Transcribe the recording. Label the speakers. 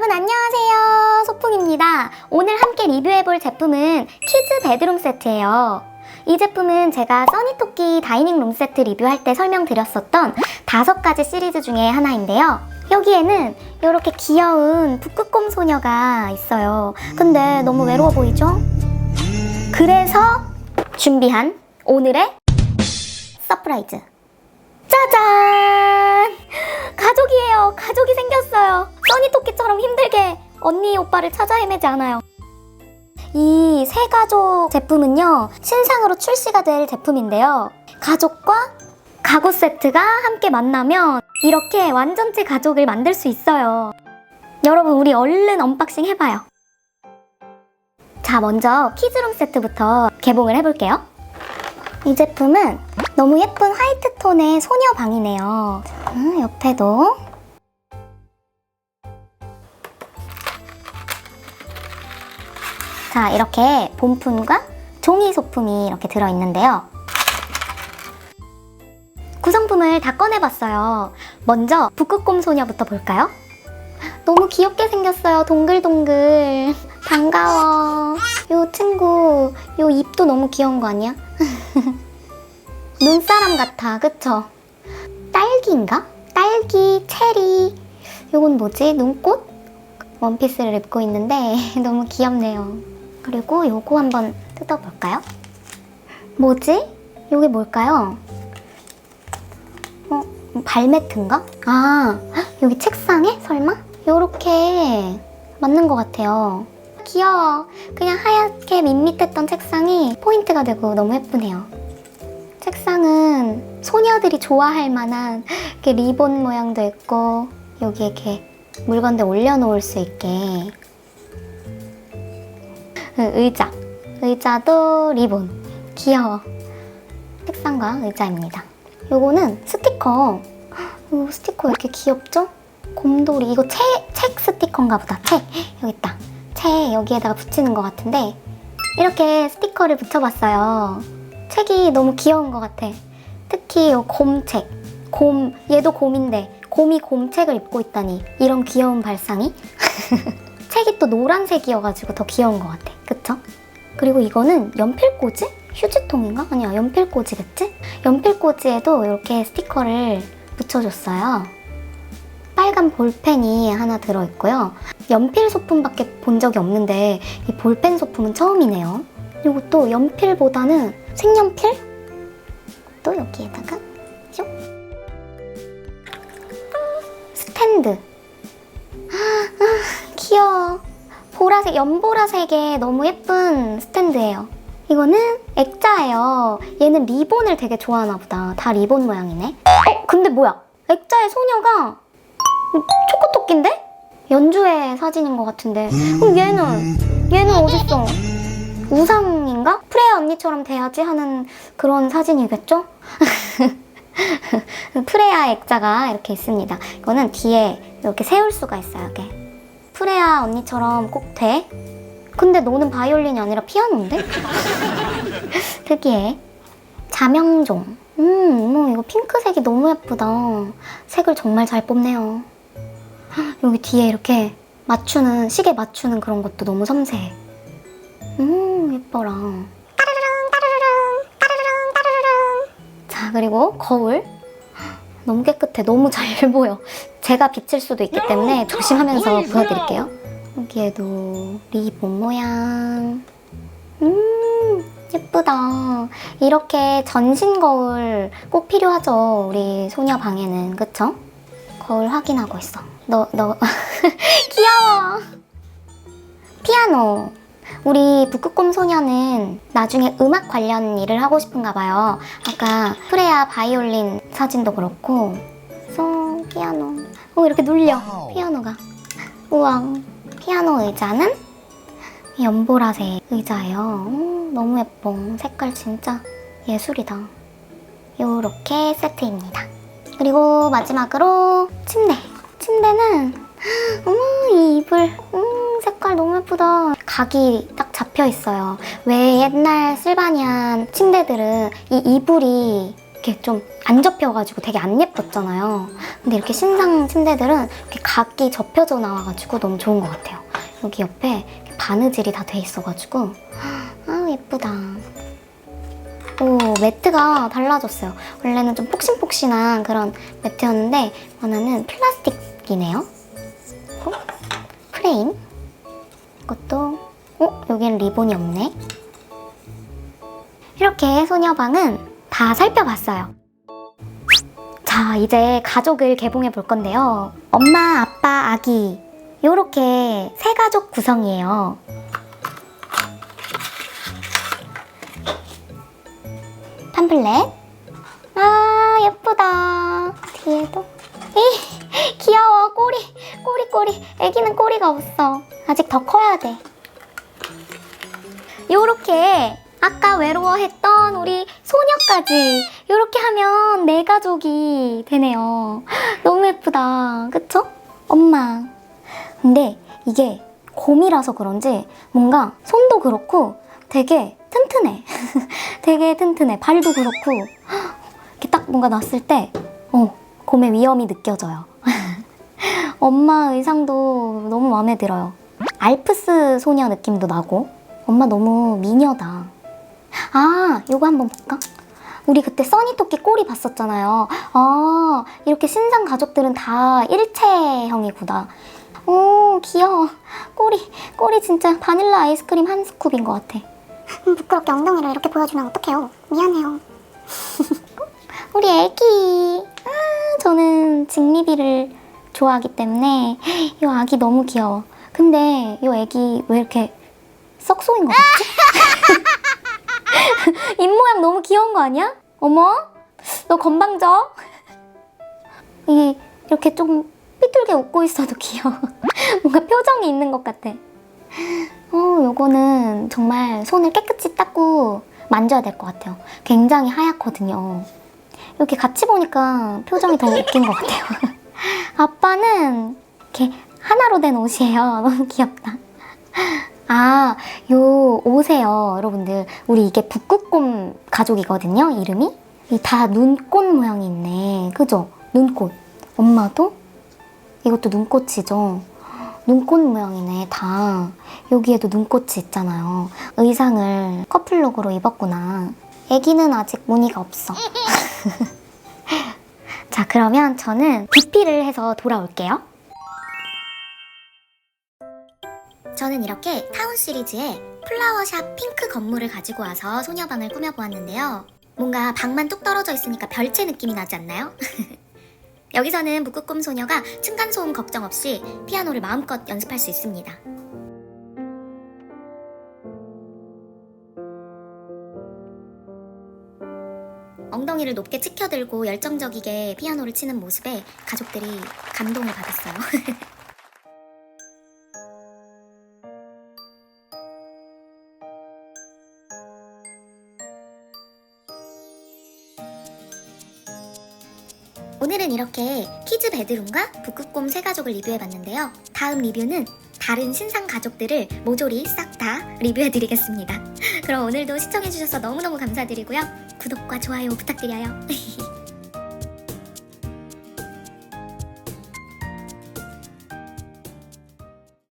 Speaker 1: 여러분 안녕하세요. 소풍입니다. 오늘 함께 리뷰해볼 제품은 키즈 베드룸 세트예요. 이 제품은 제가 써니토끼 다이닝 룸 세트 리뷰할 때 설명드렸었던 다섯 가지 시리즈 중에 하나인데요. 여기에는 이렇게 귀여운 북극곰 소녀가 있어요. 근데 너무 외로워 보이죠? 그래서 준비한 오늘의 서프라이즈. 짜잔! 가족이에요. 가족이 생겼어요. 써니토끼처럼 힘들게 언니 오빠를 찾아 헤매지 않아요. 이새 가족 제품은요, 신상으로 출시가 될 제품인데요. 가족과 가구 세트가 함께 만나면 이렇게 완전체 가족을 만들 수 있어요. 여러분, 우리 얼른 언박싱 해봐요. 자, 먼저 키즈룸 세트부터 개봉을 해볼게요. 이 제품은 너무 예쁜 화이트 톤의 소녀 방이네요. 자, 옆에도 자 이렇게 본품과 종이 소품이 이렇게 들어있는데요. 구성품을 다 꺼내봤어요. 먼저 북극곰 소녀부터 볼까요? 너무 귀엽게 생겼어요. 동글동글. 반가워. 요 친구, 요 입도 너무 귀여운 거 아니야? 눈사람 같아, 그쵸? 딸기인가? 딸기, 체리. 요건 뭐지? 눈꽃? 원피스를 입고 있는데 너무 귀엽네요. 그리고 요거 한번 뜯어볼까요? 뭐지? 요게 뭘까요? 어, 발매트인가? 아, 헉, 여기 책상에? 설마? 요렇게 맞는 것 같아요. 귀여워. 그냥 하얗게 밋밋했던 책상이 포인트가 되고 너무 예쁘네요. 책상은 소녀들이 좋아할 만한 이렇게 리본 모양도 있고 여기 이렇게 물건들 올려놓을 수 있게 그 의자 의자도 리본 귀여워 책상과 의자입니다 요거는 스티커 이 스티커 왜 이렇게 귀엽죠? 곰돌이 이거 책, 책 스티커인가 보다 책 여기 있다 책 여기에다가 붙이는 것 같은데 이렇게 스티커를 붙여봤어요 책이 너무 귀여운 것 같아. 특히 이 곰책. 곰, 얘도 곰인데 곰이 곰책을 입고 있다니 이런 귀여운 발상이? 책이 또 노란색이어가지고 더 귀여운 것 같아. 그쵸? 그리고 이거는 연필꽂이? 휴지통인가? 아니야, 연필꽂이겠지? 연필꽂이에도 이렇게 스티커를 붙여줬어요. 빨간 볼펜이 하나 들어있고요. 연필 소품밖에 본 적이 없는데 이 볼펜 소품은 처음이네요. 이것도 연필보다는 색연필? 또 여기에다가 슉 스탠드 보라색 연보라색의 너무 예쁜 스탠드예요 이거는 액자예요 얘는 리본을 되게 좋아하나 보다 다 리본 모양이네 어 근데 뭐야 액자의 소녀가 초코토끼인데? 연주회 사진인 것 같은데 그럼 얘는 얘는 어딨어 우상인가? 프레아 언니처럼 돼야지 하는 그런 사진이겠죠? 프레아 액자가 이렇게 있습니다. 이거는 뒤에 이렇게 세울 수가 있어요. 이렇게. 프레아 언니처럼 꼭 돼. 근데 너는 바이올린이 아니라 피아노인데? 특이해. 자명종. 음, 어머, 이거 핑크색이 너무 예쁘다. 색을 정말 잘 뽑네요. 여기 뒤에 이렇게 맞추는, 시계 맞추는 그런 것도 너무 섬세해. 음 예뻐라 따르르릉 따르르릉 따르르릉 따르르릉 자 그리고 거울 너무 깨끗해 너무 잘 보여 제가 비칠 수도 있기 때문에 조심하면서 보여드릴게요. 여기에도 리본 모양. 음 예쁘다. 이렇게 전신 거울 꼭 필요하죠 우리 소녀 방에는. 그쵸? 거울 확인하고 있어. 너 너. 귀여워. 피아노. 우리 북극곰 소녀는 나중에 음악 관련 일을 하고 싶은가 봐요. 아까 프레아 바이올린 사진도 그렇고. 송 피아노 오 이렇게 눌려 피아노가. 우와 피아노 의자는 연보라색 의자예요. 음, 너무 예뻐. 색깔 진짜 예술이다. 요렇게 세트입니다. 그리고 마지막으로 침대. 침대는 어머 이 이불. 음 색깔 너무 예쁘다. 각이 딱 잡혀 있어요. 왜 옛날 실바니안 침대들은 이 이불이 이렇게 좀 안 접혀가지고 되게 안 예뻤잖아요. 근데 이렇게 신상 침대들은 이렇게 각기 접혀져 나와가지고 너무 좋은 것 같아요. 여기 옆에 바느질이 다 돼 있어가지고 아 예쁘다. 오 매트가 달라졌어요. 원래는 좀 폭신폭신한 그런 매트였는데 이번에는 플라스틱이네요. 그리고 프레임. 이것도 어 여기는 리본이 없네. 이렇게 소녀방은 다 살펴봤어요. 자, 이제 가족을 개봉해 볼 건데요. 엄마, 아빠, 아기. 요렇게 세 가족 구성이에요. 팜플렛. 아, 예쁘다. 뒤에도. 이 귀여워. 꼬리, 꼬리, 꼬리. 애기는 꼬리가 없어. 아직 더 커야 돼. 요렇게 아까 외로워했던 우리 소녀까지 이렇게 하면 내 가족이 되네요. 너무 예쁘다. 그쵸? 엄마. 근데 이게 곰이라서 그런지 뭔가 손도 그렇고 되게 튼튼해. 되게 튼튼해. 발도 그렇고 이렇게 딱 뭔가 놨을 때 어, 곰의 위험이 느껴져요. 엄마 의상도 너무 마음에 들어요. 알프스 소녀 느낌도 나고 엄마 너무 미녀다. 아, 요거 한번 볼까? 우리 그때 써니토끼 꼬리 봤었잖아요. 아, 이렇게 신상 가족들은 다 일체형이구나. 오, 귀여워. 꼬리, 꼬리 진짜 바닐라 아이스크림 한 스쿱인 것 같아.
Speaker 2: 음, 부끄럽게 엉덩이를 이렇게 보여주면 어떡해요. 미안해요.
Speaker 1: 우리 애기. 아, 저는 직리비를 좋아하기 때문에 이 아기 너무 귀여워. 근데 이 애기 왜 이렇게 썩소인 것 같지? 입 모양 너무 귀여운 거 아니야? 어머, 너 건방져? 이 이렇게 좀 삐뚤게 웃고 있어도 귀여워. 뭔가 표정이 있는 것 같아. 어, 요거는 정말 손을 깨끗이 닦고 만져야 될 것 같아요. 굉장히 하얗거든요. 이렇게 같이 보니까 표정이 더 웃긴 것 같아요. 아빠는 이렇게 하나로 된 옷이에요. 너무 귀엽다. 아, 요 옷에요, 여러분들. 우리 이게 북극곰 가족이거든요, 이름이. 이다 눈꽃 모양이 있네. 그죠? 눈꽃. 엄마도? 이것도 눈꽃이죠? 눈꽃 모양이네, 다. 여기에도 눈꽃이 있잖아요. 의상을 커플룩으로 입었구나. 애기는 아직 무늬가 없어. 자, 그러면 저는 비피를 해서 돌아올게요. 저는 이렇게 타운 시리즈의 플라워샵 핑크 건물을 가지고 와서 소녀방을 꾸며보았는데요. 뭔가 방만 뚝 떨어져 있으니까 별채 느낌이 나지 않나요? 여기서는 북극곰 소녀가 층간소음 걱정 없이 피아노를 마음껏 연습할 수 있습니다. 엉덩이를 높게 치켜들고 열정적이게 피아노를 치는 모습에 가족들이 감동을 받았어요. 오늘은 이렇게 키즈 베드룸과 북극곰 새 가족을 리뷰해봤는데요. 다음 리뷰는 다른 신상 가족들을 모조리 싹 다 리뷰해드리겠습니다. 그럼 오늘도 시청해주셔서 너무너무 감사드리고요. 구독과 좋아요 부탁드려요.